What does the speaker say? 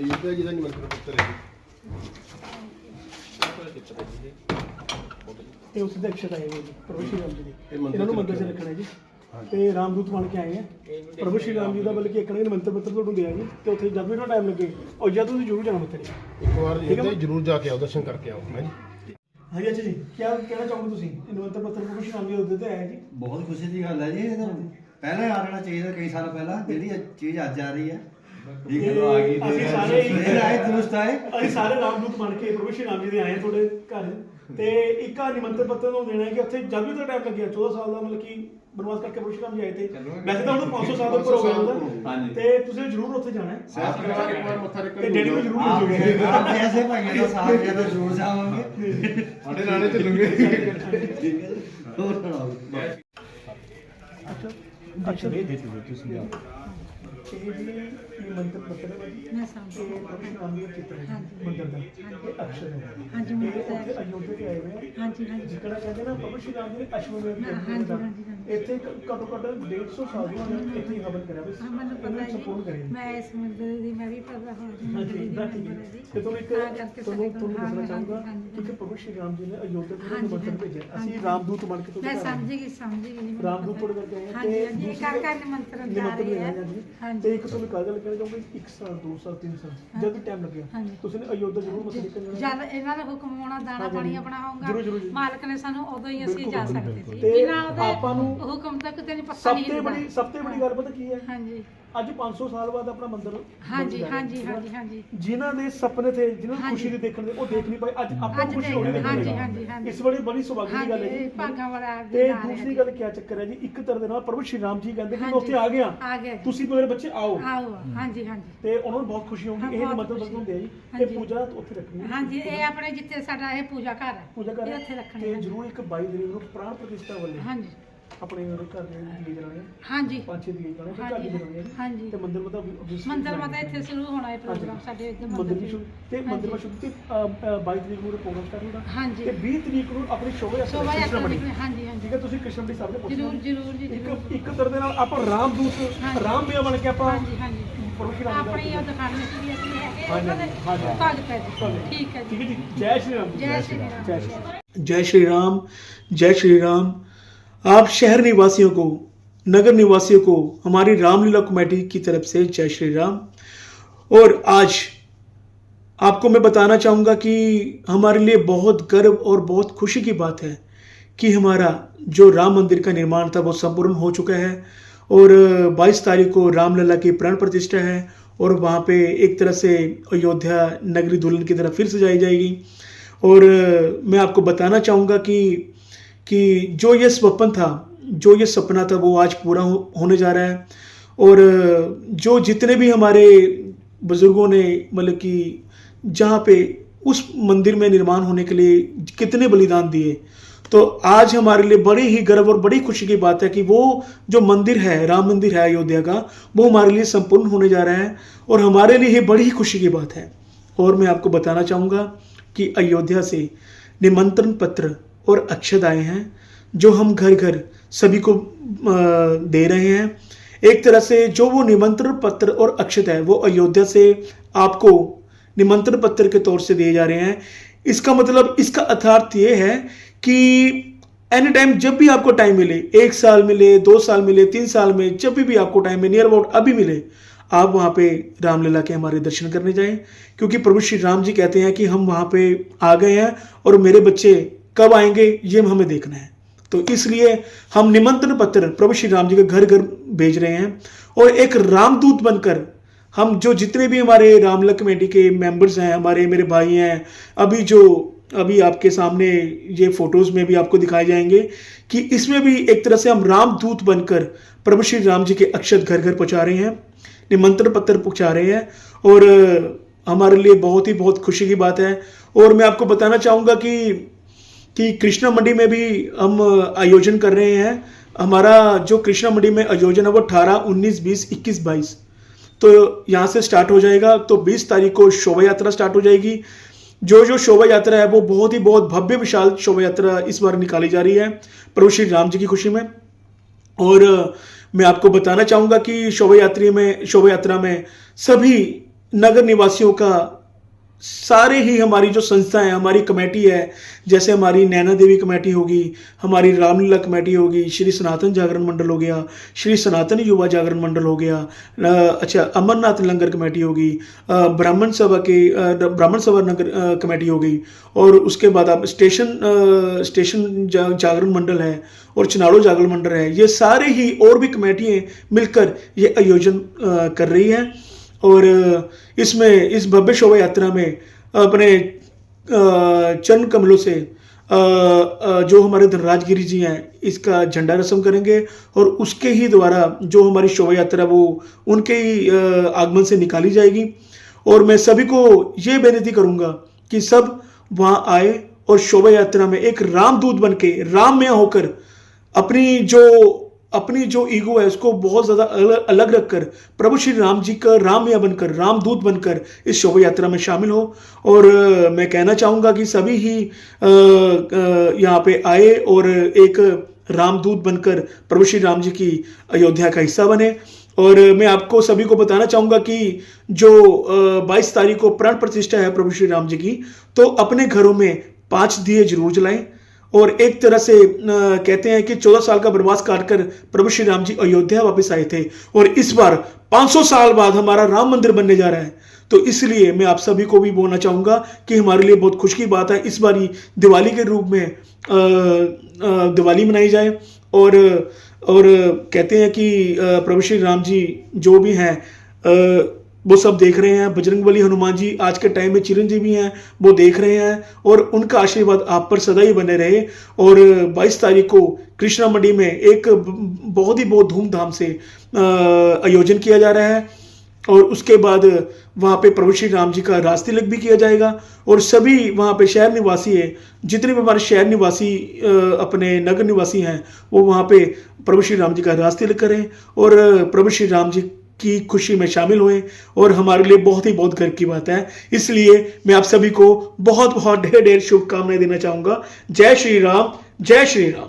ਅਯੁੱਧਿਆ ਜੀ ਦਾ ਨਿਮੰਤਰਣ ਪੱਤਰ ਹੈ ਇਹ ਉਸ ਦੇ ਅਕਸ਼ਰ ਆਏ ਹੋਏ ਜੀ ਪ੍ਰਭੂ ਸ਼੍ਰੀ ਰਾਮ ਜੀ ਦੇ। ਇਹ ਮੰਦਿਰ ਇਹਨਾਂ ਨੂੰ ਮੰਦਰ 'ਚ ਰੱਖਣਾ ਹੈ ਜੀ ਤੇ ਰਾਮਦੂਤ ਬਣ ਕੇ ਆਏ ਆ। ਪ੍ਰਭੂ ਸ਼੍ਰੀ ਰਾਮ ਜੀ ਦਾ ਬਲਕਿ ਇੱਕ ਨੇ ਮੰਤਰ ਪੱਤਰ ਤੁਹਾਨੂੰ ਦਿਆ ਜੀ। ਤੇ ਉੱਥੇ ਜਦ ਵੀ ਨਾ ਟਾਈਮ ਲੱਗੇ ਔਰ ਜਦ ਤੁਸੀਂ ਜ਼ਰੂਰ ਜਾਣਾ ਮੱਥੇ ਟੇਕਣ। ਇੱਕ ਵਾਰ ਇਹਦੇ ਜਰੂਰ ਜਾ ਕੇ ਆਓ ਦਰਸ਼ਨ ਕਰਕੇ ਆਓ ਹੈ ਜੀ। ਹਾਂਜੀ ਅੱਛਾ ਜੀ। ਕੀ ਕਹਿਣਾ ਚਾਹੋਗੇ ਤੁਸੀਂ? ਇਹ ਮੰਤਰ ਪੱਤਰ ਪ੍ਰਭੂ ਸ਼੍ਰੀ ਰਾਮ ਜੀ ਦੇ ਉੱਤੇ ਆਇਆ ਜੀ। ਬਹੁਤ ਖੁਸ਼ੀ ਦੀ ਗੱਲ ਹੈ ਜੀ ਇਹ ਤਾਂ ਪਹਿਲਾਂ ਆ ਜਾਣਾ ਚਾਹੀਦਾ ਕਈ ਸਾਲ ਪਹਿਲਾਂ। ਜਿਹੜੀ ਇਹ ਚੀਜ਼ ਅੱਜ ਆ ਰਹੀ ਹੈ ਇਹ ਅਸੀਂ ਸਾਰੇ ਹੀ- ਸਵੇਰ ਆਏ ਦਰੁਸਤ ਆਏ। ਅਸੀਂ ਸਾਰੇ ਰਾਮਦੂਤ ਬਣ ਕੇ ਪ੍ਰਭੂ ਸ਼੍ਰੀ ਰਾਮ ਜੀ ਦੇ ਆਏ ਹਾਂ ਤੁਹਾਡੇ ਘਰ। ਤੇ ਇੱਕ ਆ ਨਿਮੰਤਰ ਪੱਤਰ ਨੂੰ ਦੇਣਾ ਹੈ ਕਿ ਉੱਥੇ ਜਦ ਵੀ ਤੁਹਾਡਾ ਟਾਈਮ ਲੱਗਿਆ 14 ਸਾਲ ਦਾ ਮਤਲਬ ਕਿ ਬਨਵਾਸ ਕਰਕੇ ਪ੍ਰਭੂ ਸ਼੍ਰੀ ਰਾਮ ਜੀ ਆਏ ਤੇ। ਵੈਸੇ ਤਾਂ ਹੁਣ 500 ਸਾਲ ਦੇ ਉੱਪਰ ਹੋ ਗਿਆ ਹੁੰਦਾ। ਹਾਂਜੀ। ਤੇ ਤੁਸੀਂ ਜ਼ਰੂਰ ਉੱਥੇ ਜਾਣਾ ਹੈ। ਸੈਰ ਕਰਾ ਕੇ ਇੱਕ ਵਾਰ ਮੱਥਾ ਟੇਕਣ ਤੇ ਡੈਡੀ ਨੂੰ ਜ਼ਰੂਰ ਆਪ ਮਿਲਜੋਗੇ ਆਪ ਜੈਸੇ ਭਾਈਆਂ ਦਾ ਸਾਥ ਦਿਆ ਤਾਂ ਜ਼ਰੂਰ ਜਾਵਾਂਗੇ। ਸਾਡੇ ਨਾਲੇ ਚੱਲੂਗੇ ਠੀਕ ਹੈ ਹੋਰ ਸੁਣਾਓ। ਅੱਛਾ ਇਹ ਦੇ ਦਿਓ ਤੁਸੀਂ ਇਹ ਜੀ ਇਹ ਮੰਤਰ ਪੱਤਰ ਹੈ ਜੀ ਮੈਂ ਸਮਝ ਇਹ ਪ੍ਰਭੂ ਜੀ ਦਾ ਚਿੱਤਰ ਹੈ ਹਾਂਜੀ। ਮੰਦਰ ਦਾ। ਇਹ ਅਕਸ਼ਰ ਹੈ। ਹਾਂਜੀ, ਮੰਦਰ ਦਾ ਉੱਥੇ ਅਯੋਧਿਆ ਤੇ ਆਏ ਹੋਏ ਆ। ਹਾਂਜੀ ਹਾਂਜੀ। ਜਿਕਣਾ ਕਹਿੰਦੇ ਨਾ ਪ੍ਰਭੂ ਸ਼੍ਰੀ ਰਾਮ ਜੀ ਨੇ ਅਸ਼ਵਮੇਧ ਯੱਗ ਹਾਂਜੀ, ਹਾਂਜੀ, ਹਾਂਜੀ। ਇੱਥੇ ਘੱਟੋ ਘੱਟ 150 ਸਾਲ ਦੀ ਉਹਨਾਂ ਨੇ ਇੱਥੇ ਹੀ ਹਵਨ ਕਰਿਆ ਬਸ ਹਾਂ ਮੈਨੂੰ ਪਤਾ ਹੈ ਸਪੋਰਟ ਜੀ ਕਰਿਆ ਮੈਂ ਇਸ ਮੰਦਰ ਦੀ ਮੈਂ ਵੀ ਪਤਾ ਹਾਂ ਜੀ ਮੰਦਰ ਹਾਂਜੀ ਦੀ ਇਦਾਂ ਮੈਂਬਰ ਠੀਕ ਹੈ ਹੈ ਜੀ ਤੇ ਤੁਹਾਨੂੰ ਇੱਕ ਤਾਂ ਕਰਕੇ ਤੁਹਾਨੂੰ ਸਾਡੇ ਤੁਹਾਨੂੰ ਕੋਲ- ਦੱਸਣਾ ਹਾਂ, ਚਾਹੂੰਗਾ ਹਾਂਜੀ, ਕਿ ਹਾਂਜੀ। ਪ੍ਰਭੂ ਸ਼੍ਰੀ ਰਾਮ ਜੀ ਨੇ ਅਯੋਧਿਆ ਤੋਂ ਹਾਂਜੀ, ਹਾਂਜੀ, ਭੇਜਿਆ ਹਾਂਜੀ। ਅਸੀਂ ਰਾਮਦੂਤ ਬਣ ਕੇ ਮੈਂ ਤੁਹਾਡੇ ਘਰ ਆਏ। ਸਮਝ ਗਈ ਸਮਝ ਗਈ ਜੀ, ਮੈਨੂੰ ਰਾਮਦੂਤ ਪਤਾ। ਤੁਹਾਡੇ ਕਰਕੇ ਆਏ ਹਾਂਜੀ ਤੇ ਹਾਂਜੀ ਦੂਸਰੀ ਕਰ ਕਰ ਨਿਮੰਤਰਣ ਜਾ ਨਿਮੰਤਰਣ ਰਹੇ ਹੈ ਜੀ। ਹਾਂਜੀ ਤੇ ਇੱਕ ਤੁਹਾਨੂੰ ਕਾਗਜ਼ ਲੱਗਣਾ ਚਾਹੂੰਗਾ ਇੱਕ ਸਾਲ ਦੋ ਸਾਲ ਤਿੰਨ ਸਾਲ ਜਦ ਵੀ ਟਾਈਮ ਲੱਗਿਆ ਹਾਂਜੀ। ਤੁਸੀਂ ਨੇ ਅਯੋਧਿਆ ਜ਼ਰੂਰ ਮੱਥਾ ਟੇਕਣ ਜਾਣਾ ਜਦ ਇਹਨਾਂ ਦਾ ਹੁਕਮ ਹੋਣਾ ਦਾਣਾ ਹਾਂਜੀ, ਪਾਣੀ ਹਾਂਜੀ। ਆਪਣਾ ਜ਼ਰੂਰ, ਜ਼ਰੂਰ, ਹੋਊਗਾ ਜ਼ਰੂਰ। ਮਾਲਕ ਨੇ ਸਾਨੂੰ ਉਦੋਂ ਹੀ ਅਸੀਂ ਬਿਲਕੁਲ, ਜਾ ਸਕਦੇ ਸੀ ਤੇ ਬਿਨਾਂ ਉਹਦੇ ਆਪਾਂ ਨੂੰ ਹੁਕਮ ਤੱਕ ਤੇ ਨਹੀਂ ਪਤਾ ਸਭ ਨਹੀਂ ਤੋਂ। ਬੜੀ ਸਭ ਤੋਂ ਬੜੀ ਗੱਲ ਪਤਾ ਕੀ ਹੈ ਹਾਂਜੀ ਅੱਜ 500 ਸਾਲ ਬਾਅਦ ਆਪਣਾ ਮੰਦਿਰ ਹਾਂਜੀ ਹਾਂਜੀ? ਹਾਂਜੀ ਹਾਂਜੀ ਜਿਨ੍ਹਾਂ ਦੇ ਸੁਪਨੇ ਥੇ ਜਿਨ੍ਹਾਂ ਨੂੰ। ਖੁਸ਼ੀ ਦੇ ਦੇਖਣ ਦੇ ਉਹ ਦੇਖ ਨਹੀਂ ਪਾਏ ਅੱਜ ਆਪਾਂ ਨੂੰ ਖੁਸ਼ੀ ਹੋ ਰਹੀ ਹੈ ਹਾਂਜੀ, ਹਾਂਜੀ। ਇਸ ਬੜੀ ਬੜੀ ਸੁਭਾਗੀ ਦੀ ਗੱਲ ਹੈ ਜੀ ਭਾਗਾਂ ਵਾਲਾ ਤੇ ਦੂਸਰੀ। ਗੱਲ ਕੀ ਚੱਕਰ ਹੈ ਜੀ ਇੱਕ ਤਰ੍ਹਾਂ ਦੇ ਨਾਲ ਪ੍ਰਭੂ ਸ਼੍ਰੀ ਰਾਮ ਜੀ ਕਹਿੰਦੇ ਕਿ ਮੈਂ। ਉੱਥੇ ਆ ਗਿਆ। ਤੁਸੀਂ ਮੇਰੇ ਬੱਚੇ ਆਓ ਆਓ ਹਾਂਜੀ ਹਾਂਜੀ ਤੇ ਉਹਨਾਂ ਨੂੰ ਬਹੁਤ ਖੁਸ਼ੀ ਹੋਊਗੀ ਇਹ ਮਤਲਬ ਖੁਸ਼ੀ। ਬਣਾਉਂਦੇ ਆ ਜੀ। ਇਹ ਪੂਜਾ ਉੱਥੇ ਰੱਖਣੀ ਹੈ ਹਾਂਜੀ ਇਹ ਆਪਣੇ ਜਿੱਥੇ ਸਾਡਾ ਇਹ ਪੂਜਾ ਘਰ ਹੈ ਪੂਜਾ ਇਹ ਉੱਥੇ ਰੱਖਣੀ ਤੇ ਹੈ। ਜ਼ਰੂਰ ਇੱਕ 22 ਤਰੀਕ ਨੂੰ ਪ੍ਰਾਣ ਪ੍ਰਤਿਸ਼ਠਾ ਵੱਲੇ ਹਾਂਜੀ ਆਪਣੇ ਘਰ ਦੇ ਦੀਏ ਜਲਾਣੇ ਹਾਂਜੀ। ਪੰਜ ਛੇ ਦੀਏ ਜਲਾਣੇ ਘਰ ਦੇ ਜਲਾਣੇ ਹਾਂਜੀ। ਤੇ ਮੰਦਿਰ ਮਤਾ ਮੰਦਰ ਮਤਾ ਇੱਥੇ ਸ਼ੁਰੂ ਹੋਣਾ ਹੈ ਪ੍ਰੋਗਰਾਮ ਸਾਡੇ ਇੱਥੇ ਮੰਦਿਰ ਦੀ ਸ਼ੁਰੂ ਤੇ ਮੰਦਿਰ ਮਾ ਸ਼ੁਰੂ ਤੇ 22 ਤਰੀਕ ਨੂੰ ਪ੍ਰੋਗਰਾਮ ਸਟਾਰਟ ਹੁੰਦਾ। ਹਾਂਜੀ। ਤੇ 20 ਤਰੀਕ ਨੂੰ ਆਪਣੀ ਸ਼ੋਭਾ ਯਾਤਰਾ ਹਾਂਜੀ ਹਾਂਜੀ। ਠੀਕ ਹੈ ਤੁਸੀਂ ਕ੍ਰਿਸ਼ਨ ਦੇ ਸਾਹਮਣੇ ਪਹੁੰਚਣਾ ਜਰੂਰ ਜਰੂਰ ਜੀ ਇੱਕ ਇੱਕ ਤਰ੍ਹਾਂ ਦੇ ਨਾਲ ਆਪਾਂ ਰਾਮ ਦੂਤ ਰਾਮ ਮੇ ਬਣ ਕੇ ਆਪਾਂ ਹਾਂਜੀ ਹਾਂਜੀ। ਆਪਣੀ ਉਹ ਦੁਕਾਨ ਵਿੱਚ ਵੀ ਅਸੀਂ ਹੈਗੇ ਉਹਨਾਂ ਦੇ ਭਗਤ ਹੈ ਠੀਕ ਹੈ ਜੀ। ਜੈ ਸ਼੍ਰੀ ਰਾਮ। ਜੈ ਸ਼੍ਰੀ ਰਾਮ। ਜੈ ਸ਼੍ਰੀ ਰਾਮ। ਜੈ ਸ਼੍ਰੀ ਰਾਮ। आप शहर निवासियों को, नगर निवासियों को, हमारी रामलीला कमेटी की तरफ़ से जय श्री राम। और आज आपको मैं बताना चाहूँगा कि हमारे लिए बहुत गर्व और बहुत खुशी की बात है कि हमारा जो राम मंदिर का निर्माण था, वो संपूर्ण हो चुका है। और 22 तारीख को रामलला की प्राण प्रतिष्ठा है और वहाँ पे एक तरह से अयोध्या नगरी दुल्हन की तरफ़ फिर सजाई जाएगी। और मैं आपको बताना चाहूँगा कि कि जो ये स्वप्न था जो ये सपना था वो आज पूरा हो, होने जा रहा है। और जो जितने भी हमारे बुज़ुर्गों ने मतलब कि जहाँ पे उस मंदिर में निर्माण होने के लिए कितने बलिदान दिए तो आज हमारे लिए बड़ी ही गर्व और बड़ी खुशी की बात है कि वो जो मंदिर है राम मंदिर है अयोध्या का वो हमारे लिए संपूर्ण होने जा रहा है और हमारे लिए ये बड़ी ही खुशी की बात है। और मैं आपको बताना चाहूँगा कि अयोध्या से निमंत्रण पत्र और अक्षत आए हैं जो हम घर घर सभी को दे रहे हैं। एक तरह से जो वो निमंत्रण पत्र और अक्षत है वो अयोध्या से आपको निमंत्रण पत्र के तौर से दिए जा रहे हैं। इसका मतलब इसका अर्थार्थ ये है कि एनी टाइम जब भी आपको टाइम मिले एक साल मिले दो साल मिले तीन साल में जब भी, भी आपको टाइम मिले नियर अबाउट अभी मिले आप वहाँ पे रामलीला के हमारे दर्शन करने जाएँ। क्योंकि प्रभु श्री राम जी कहते हैं कि हम वहाँ पे आ गए हैं और मेरे बच्चे कब आएँगे, ये हमें देखना है। तो इसलिए हम निमंत्रण पत्र, प्रभु श्री राम जी के घर घर भेज रहे हैं और एक रामदूत बनकर हम जो जितने भी हमारे रामलला कमेटी के मेंबर्स हैं, हमारे मेरे भाई हैं, अभी जो, अभी आपके सामने ये फ़ोटोज़ में भी आपको दिखाए जाएँगे कि इसमें भी एक तरह से हम रामदूत बनकर प्रभु श्री राम जी के अक्षत घर घर पहुँचा रहे हैं, निमंत्रण पत्र पहुँचा रहे हैं और हमारे लिए बहुत ही बहुत खुशी की बात है। और मैं आपको बताना चाहूँगा कि कि कृष्णा मंडी में भी हम आयोजन कर रहे हैं। हमारा जो कृष्णा मंडी में आयोजन है वो अठारह, उन्नीस, बीस, इक्कीस, बाईस। तो यहाँ से स्टार्ट हो जाएगा। तो 20 तारीख को शोभा यात्रा स्टार्ट हो जाएगी। जो जो शोभा यात्रा है वो बहुत ही, बहुत भव्य, विशाल शोभा यात्रा इस बार निकाली जा रही है। प्रभु श्री राम जी की खुशी में। और मैं आपको बताना चाहूँगा कि शोभा यात्री में, शोभा यात्रा में सभी नगर निवासियों का सारे ही हमारी जो संस्थाएँ हैं हमारी कमेटी है जैसे हमारी नैना देवी कमेटी होगी हमारी रामलीला कमेटी होगी श्री सनातन जागरण मंडल हो गया श्री सनातन युवा जागरण मंडल हो गया अच्छा अमरनाथ लंगर कमेटी होगी ब्राह्मण सभा के ब्राह्मण सभा नगर कमेटी होगी और उसके बाद आप स्टेशन स्टेशन जा, जागरण मंडल है और चनाड़ो जागरण मंडल है ये सारे ही और भी कमेटियाँ मिलकर ये आयोजन कर रही हैं। और इसमें, इस भव्य शोभा यात्रा में अपने चरण कमलों से जो हमारे धनराज गिरी जी हैं, इसका झंडा रस्म करेंगे और उसके ही द्वारा जो हमारी शोभा यात्रा वो उनके ही आगमन से निकाली जाएगी। और मैं सभी को ये बेनती करूँगा कि सब वहाँ आए और शोभा यात्रा में एक रामदूत बन के राम में होकर अपनी जो अपनी जो ईगो है उसको बहुत ज़्यादा अलग, रखकर प्रभु श्री राम जी का रामया बनकर रामदूत बनकर इस शोभा यात्रा में शामिल हो। और मैं कहना चाहूँगा कि सभी ही यहाँ पे आए और एक रामदूत बनकर प्रभु श्री राम जी की अयोध्या का हिस्सा बने। और मैं आपको सभी को बताना चाहूँगा कि जो बाईस तारीख को प्राण प्रतिष्ठा है प्रभु श्री राम जी की तो अपने घरों में पाँच दिए ज़रूर जलाएँ। और एक तरह से कहते हैं कि चौदह साल का वनवास काटकर प्रभु श्री राम जी अयोध्या वापस आए थे। और इस बार 500 साल बाद हमारा राम मंदिर बनने जा रहा है। तो इसलिए मैं आप सभी को भी बोलना चाहूँगा कि हमारे लिए बहुत खुश की बात है। इस बारी दिवाली के रूप में दिवाली मनाई जाए और और कहते हैं कि प्रभु श्री राम जी जो भी हैं वो सब देख रहे हैं बजरंग बली हनुमान जी आज के टाइम में चिरंजीवी हैं, वो देख रहे हैं और उनका आशीर्वाद आप पर सदा ही बने रहे। और 22 तारीख को कृष्णा मंडी में एक बहुत ही बहुत धूमधाम से आयोजन किया जा रहा है और उसके बाद वहाँ पे प्रभु श्री राम जी का रास तिलक भी किया जाएगा और सभी वहाँ पे शहर निवासी है, जितने भी हमारे शहर निवासी अपने नगर निवासी हैं, वो वहाँ पे प्रभु श्री राम जी का रास तिलक करें और प्रभु श्री राम जी की खुशी में शामिल हुए और हमारे लिए बहुत ही बहुत गर्व की बात है। इसलिए मैं आप सभी को बहुत बहुत ढेर ढेर शुभकामनाएँ देना चाहूँगा। जय श्री राम, जय श्री राम।